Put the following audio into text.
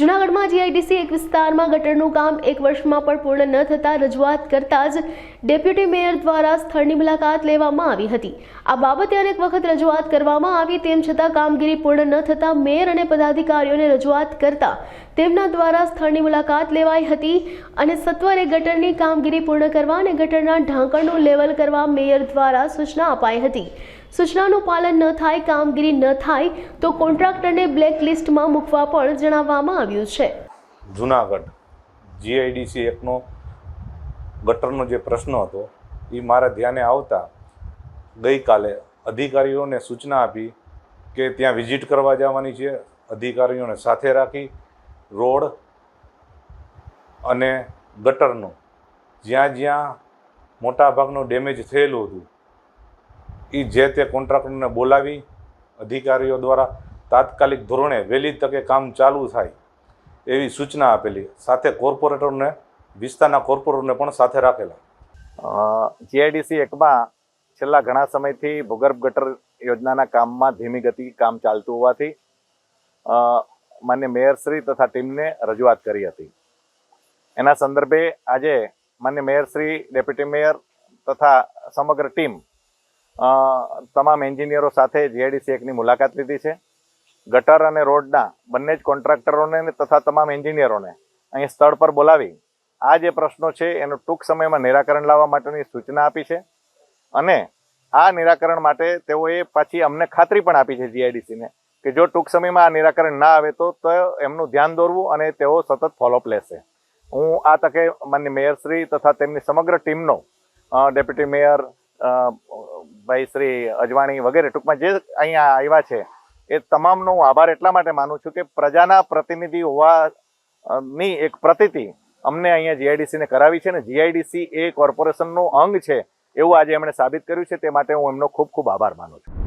જૂનાગઢમાં જીઆઈડીસી એક વિસ્તારમાં ગટરનું કામ એક વર્ષમાં પણ પૂર્ણ ન થતાં રજૂઆત કરતા જ ડેપ્યુટી મેયર દ્વારા સ્થળની મુલાકાત લેવામાં આવી હતી. આ બાબતે અનેક વખત રજૂઆત કરવામાં આવી, તેમ છતાં કામગીરી પૂર્ણ ન થતાં મેયર અને પદાધિકારીઓને રજૂઆત કરતા તેમના દ્વારા સ્થળની મુલાકાત લેવાઈ હતી અને સત્વરે ગટરની કામગીરી પૂર્ણ કરવા અને ગટરના ઢાંકણનું લેવલ કરવા મેયર દ્વારા સૂચના અપાઈ હતી. સૂચનાનું પાલન ન થાય, કામગીરી ન થાય, તો કોન્ટ્રાક્ટરને બ્લેક લિસ્ટમાં મૂકવા પણ જણાવવામાં આવ્યું છે. જુનાગઢ જીઆઈડીસી એકનો ગટરનો જે પ્રશ્ન હતો, એ મારા ધ્યાને આવતા ગઈકાલે અધિકારીઓને સૂચના આપી કે ત્યાં વિઝિટ કરવા જવાની છે, અધિકારીઓને સાથે રાખી રોડ અને ગટરનો જ્યાં જ્યાં મોટાભાગનું ડેમેજ થયેલું હતું એ જે તે કોન્ટ્રાક્ટરને બોલાવી અધિકારીઓ દ્વારા તાત્કાલિક ધોરણે વહેલી તકે કામ ચાલુ થાય એવી સૂચના આપેલી. સાથે કોર્પોરેટરને, વિસ્તારના કોર્પોરેટરને પણ સાથે રાખેલા. જીઆઈડીસી એકમાં છેલ્લા ઘણા સમયથી ભૂગર્ભ ગટર યોજનાના કામમાં ધીમી ગતિ કામ ચાલતું હોવાથી માન્ય મેયરશ્રી તથા ટીમને રજૂઆત કરી હતી. એના સંદર્ભે આજે માન્ય મેયરશ્રી ડેપ્યુટી મેયર તથા સમગ્ર ટીમ તમામ એન્જિનિયરો સાથે જીઆઈડીસી એકની મુલાકાત લીધી છે. ગટર અને રોડના બંને જ કોન્ટ્રાક્ટરોને તથા તમામ એન્જિનિયરોને અહીં સ્થળ પર બોલાવી આ જે પ્રશ્નો છે એનું ટૂંક સમયમાં નિરાકરણ લાવવા માટેની સૂચના આપી છે. અને આ નિરાકરણ માટે તેઓએ પાછી અમને ખાતરી પણ આપી છે જીઆઈડીસીને કે જો ટૂંક સમયમાં આ નિરાકરણ ના આવે તો એમનું ધ્યાન દોરવું અને તેઓ સતત ફોલોઅપ લેશે. હું આ તકે માન્ય મેયરશ્રી તથા તેમની સમગ્ર ટીમનો ડેપ્યુટી મેયર ભાઈ શ્રી અજવાણી વગેરે ટૂંકમાં જે અહીંયા આવ્યા છે, એ તમામનો હું આભાર એટલા માટે માનું છું કે પ્રજાના પ્રતિનિધિ હોવાની એક પ્રતિતિ અમને અહીંયા જીઆઈડીસીને કરાવી છે ને જીઆઈડીસી એ કોર્પોરેશનનું અંગ છે એવું આજે એમણે સાબિત કર્યું છે, તે માટે હું એમનો ખૂબ ખૂબ આભાર માનું છું.